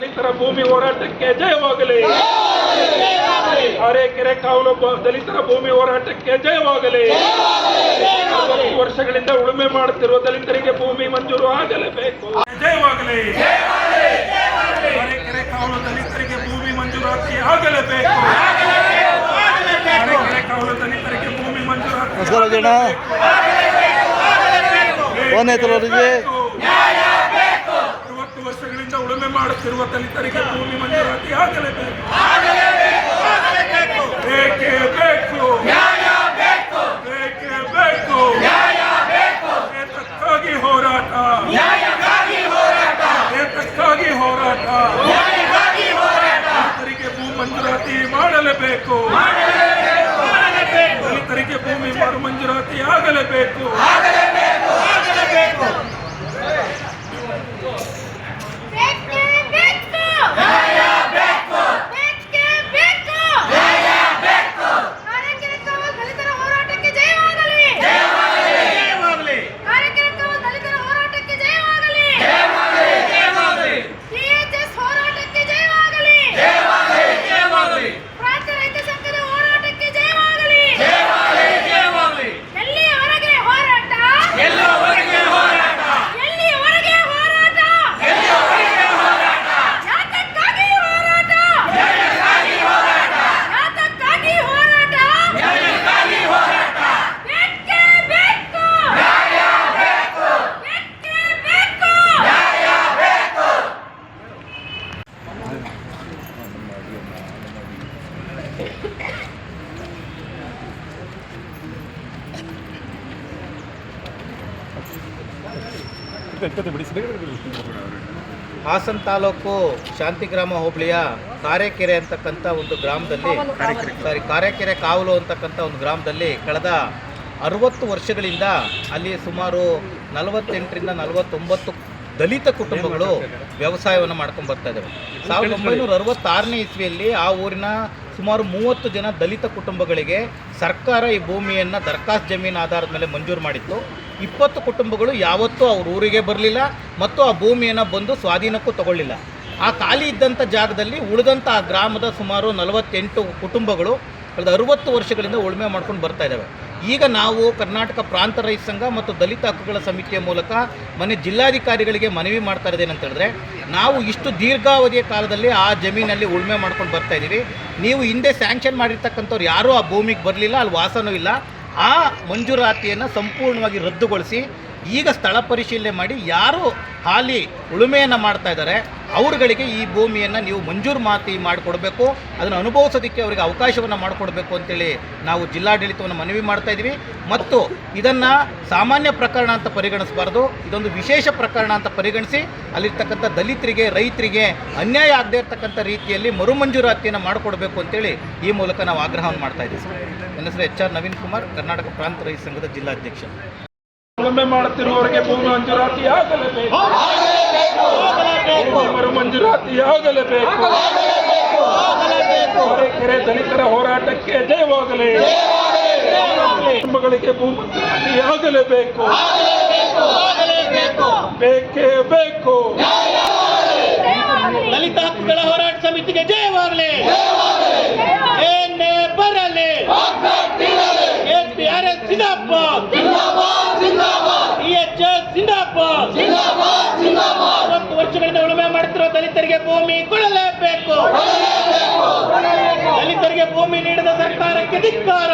ದಲಿತರ ಭೂಮಿ ಹೋರಾಟಕ್ಕೆ ಜಯವಾಗಲಿ. ಅರೆಕೆರೆ ಕಾವಲು ದಲಿತರ ಭೂಮಿ ಹೋರಾಟಕ್ಕೆ ಜಯವಾಗಲಿ. ವರ್ಷಗಳಿಂದ ಉಳುಮೆ ಮಾಡುತ್ತಿರುವ ದಲಿತರಿಗೆ ಭೂಮಿ ಮಂಜೂರು ಆಗಲೇಬೇಕು. ಜಯವಾಗಲಿ. ಅರೆಕೆರೆ ಕಾವಲು ದಲಿತರಿಗೆ ಭೂಮಿ ಮಂಜೂರಾತಿ ಆಗಲೇಬೇಕು. ಅರೆಕೆರೆ ಕಾವಲು ದಲಿತರಿಗೆ ಭೂಮಿ ಮಂಜೂರಾತಿ ಜನ ಫೋನ್ ಆಯ್ತಲ್ಲ ಅವರಿಗೆ ಅರವತ್ತು ವರ್ಷಗಳಿಂದ ಉಳುಮೆ ಮಾಡುತ್ತಿರುವ ದಲಿತರಿಗೆ ಭೂಮಿ ಮಂಜೂರಾತಿ ಆಗಲೇಬೇಕು ಬೇಕೇ ಬೇಕು ಬೇಕೇ ಬೇಕು ಏತಕ್ಕಾಗಿ ಹೋರಾಟ ಏತಕ್ಕಾಗಿ ಹೋರಾಟ ದಲಿತರಿಗೆ ಭೂ ಮಂಜೂರಾತಿ ಮಾಡಲೇಬೇಕು ದಲಿತರಿಗೆ ಭೂಮಿ ಮರು ಮಂಜೂರಾತಿ ಆಗಲೇಬೇಕು ಬೇಕೇ ಬೇಕು ನ್ಯಾಯ ಬೇಕು ಬೇಕೇ ಬೇಕು ನ್ಯಾಯ ಬೇಕು ಕಾರ್ಯಕ್ರಮ ಕಾವಲ್ ದಲಿತರ ಹೋರಾಟಕ್ಕೆ ಜಯವಾಗಲಿ ಜಯವಾಗಲಿ ಕಾರ್ಯಕ್ರಮ ಕಾವಲ್ ದಲಿತರ ಹೋರಾಟಕ್ಕೆ ಜಯವಾಗಲಿ ಜಯವಾಗಲಿ ಟಿಎಚ್ಎಸ್ ಹೋರಾಟಕ್ಕೆ ಜಯವಾಗಲಿ ಜಯವಾಗಲಿ ಪ್ರಾಂತ ರೈತ ಸಂಘದ ಹೋರಾಟಕ್ಕೆ ಜಯವಾಗಲಿ ಜಯವಾಗಲಿ ಎಲ್ಲಿಯವರೆಗೆ ಹೋರಾಟ ಎಲ್ಲಿಯವರೆಗೆ ಹೋರಾಟ ಎಲ್ಲಿಯವರೆಗೆ ಹೋರಾಟ ಯಾತಕ್ಕಾಗಿ ಹೋರಾಟ ಯಾತಕ್ಕಾಗಿ ಹೋರಾಟ ಬೇಕೇ ಬೇಕು ಬೇಕೇ ಬೇಕು ಹಾಸನ ತಾಲೂಕು ಶಾಂತಿಗ್ರಾಮ ಹೋಬಳಿಯ ಕಾರ್ಯಕೆರೆ ಅಂತಕ್ಕಂಥ ಒಂದು ಗ್ರಾಮದಲ್ಲಿ ಸಾರಿ ಕಾರ್ಯಕೆರೆ ಕಾವಲು ಅಂತಕ್ಕಂಥ ಒಂದು ಗ್ರಾಮದಲ್ಲಿ ಕಳೆದ ಅರವತ್ತು ವರ್ಷಗಳಿಂದ ಅಲ್ಲಿ ಸುಮಾರು ನಲವತ್ತೆಂಟರಿಂದ ನಲವತ್ತೊಂಬತ್ತು ದಲಿತ ಕುಟುಂಬಗಳು ವ್ಯವಸಾಯವನ್ನು ಮಾಡ್ಕೊಂಡು ಬರ್ತಾ ಇದ್ದಾವೆ ಸಾವಿರದ ಒಂಬೈನೂರ ಅರವತ್ತಾರನೇ ಇಸ್ವಿಯಲ್ಲಿ ಆ ಊರಿನ ಸುಮಾರು ಮೂವತ್ತು ಜನ ದಲಿತ ಕುಟುಂಬಗಳಿಗೆ ಸರ್ಕಾರ ಈ ಭೂಮಿಯನ್ನು ದರ್ಖಾಸ್ತು ಜಮೀನು ಆಧಾರದ ಮೇಲೆ ಮಂಜೂರು ಮಾಡಿತ್ತು. ಇಪ್ಪತ್ತು ಕುಟುಂಬಗಳು ಯಾವತ್ತೂ ಅವ್ರ ಊರಿಗೆ ಬರಲಿಲ್ಲ ಮತ್ತು ಆ ಭೂಮಿಯನ್ನು ಬಂದು ಸ್ವಾಧೀನಕ್ಕೂ ತಗೊಳ್ಳಿಲ್ಲ. ಆ ಖಾಲಿ ಇದ್ದಂಥ ಜಾಗದಲ್ಲಿ ಉಳಿದಂಥ ಆ ಗ್ರಾಮದ ಸುಮಾರು ನಲವತ್ತೆಂಟು ಕುಟುಂಬಗಳು ಕಳೆದ ಅರುವತ್ತು ವರ್ಷಗಳಿಂದ ಉಳುಮೆ ಮಾಡ್ಕೊಂಡು ಬರ್ತಾ ಇದ್ದಾವೆ ಈಗ ನಾವು ಕರ್ನಾಟಕ ಪ್ರಾಂತ ರೈತ ಸಂಘ ಮತ್ತು ದಲಿತ ಹಕ್ಕುಗಳ ಸಮಿತಿಯ ಮೂಲಕ ಮನೆ ಜಿಲ್ಲಾಧಿಕಾರಿಗಳಿಗೆ ಮನವಿ ಮಾಡ್ತಾ ಇರೋದೇನಂತ ಹೇಳಿದ್ರೆ, ನಾವು ಇಷ್ಟು ದೀರ್ಘಾವಧಿಯ ಕಾಲದಲ್ಲಿ ಆ ಜಮೀನಲ್ಲಿ ಉಳುಮೆ ಮಾಡ್ಕೊಂಡು ಬರ್ತಾ ಇದ್ದೀವಿ ನೀವು ಹಿಂದೆ ಸ್ಯಾಂಕ್ಷನ್ ಮಾಡಿರ್ತಕ್ಕಂಥವ್ರು ಯಾರೂ ಆ ಭೂಮಿಗೆ ಬರಲಿಲ್ಲ, ಅಲ್ಲಿ ವಾಸನೂ ಇಲ್ಲ. ಆ ಮಂಜೂರಾತಿಯನ್ನು ಸಂಪೂರ್ಣವಾಗಿ ರದ್ದುಗೊಳಿಸಿ ಈಗ ಸ್ಥಳ ಪರಿಶೀಲನೆ ಮಾಡಿ ಯಾರು ಹಾಲಿ ಉಳುಮೆಯನ್ನು ಮಾಡ್ತಾ ಇದ್ದಾರೆ ಅವ್ರುಗಳಿಗೆ ಈ ಭೂಮಿಯನ್ನು ನೀವು ಮಂಜೂರು ಮಾತಿ ಮಾಡಿಕೊಡ್ಬೇಕು, ಅದನ್ನು ಅನುಭವಿಸೋದಕ್ಕೆ ಅವರಿಗೆ ಅವಕಾಶವನ್ನು ಮಾಡಿಕೊಡ್ಬೇಕು ಅಂತೇಳಿ ನಾವು ಜಿಲ್ಲಾಡಳಿತವನ್ನು ಮನವಿ ಮಾಡ್ತಾ ಇದ್ದೀವಿ ಮತ್ತು ಇದನ್ನು ಸಾಮಾನ್ಯ ಪ್ರಕರಣ ಅಂತ ಪರಿಗಣಿಸಬಾರ್ದು. ಇದೊಂದು ವಿಶೇಷ ಪ್ರಕರಣ ಅಂತ ಪರಿಗಣಿಸಿ ಅಲ್ಲಿರ್ತಕ್ಕಂಥ ದಲಿತರಿಗೆ, ರೈತರಿಗೆ ಅನ್ಯಾಯ ಆಗದೇ ಇರತಕ್ಕಂಥ ರೀತಿಯಲ್ಲಿ ಮರುಮಂಜೂರಾತಿಯನ್ನು ಮಾಡಿಕೊಡ್ಬೇಕು ಅಂತೇಳಿ ಈ ಮೂಲಕ ನಾವು ಆಗ್ರಹವನ್ನು ಮಾಡ್ತಾ ಇದ್ದೀವಿ ಸರ್. ನನ್ನ ಹೆಸರು ಎಚ್ ಆರ್ ನವೀನ್ ಕುಮಾರ್, ಕರ್ನಾಟಕ ಪ್ರಾಂತ ರೈತ ಸಂಘದ ಜಿಲ್ಲಾಧ್ಯಕ್ಷ. ಮಾಡುತ್ತಿರುವವರಿಗೆ ಭೂಮಿ ಮಂಜೂರಾತಿ ಆಗಲೇಬೇಕು. ಭೂಮಿ ಮರು ಬೇಕು? ಆಗಲೇಬೇಕು ಕೆರೆ ದಲಿತರ ಹೋರಾಟಕ್ಕೆ ಜಯವಾಗಲಿ. ಕುಟುಂಬಗಳಿಗೆ ಭೂ ಮಂಜೂರಾತಿ ಆಗಲೇಬೇಕು ಬೇಕೇ ಬೇಕು. ದಲಿತ ಹಕ್ಕುಗಳ ಹೋರಾಟ ಸಮಿತಿಗೆ ಜಯವಾಗಲಿ. ಏನೇ ಬರಲಿ. ಎಸ್ ಜಿಂದಾಬಾದ್ EHS ಜಿಂದಾಬಾದ್ ಅರವತ್ತು ವರ್ಷಗಳಿಂದ ಉಳುಮೆ ಮಾಡುತ್ತಿರುವ ದಲಿತರಿಗೆ ಭೂಮಿ ಕೊಡಲೇಬೇಕು. ದಲಿತರಿಗೆ ಭೂಮಿ ನೀಡಿದ ಸರ್ಕಾರಕ್ಕೆ ಧಿಕ್ಕಾರ.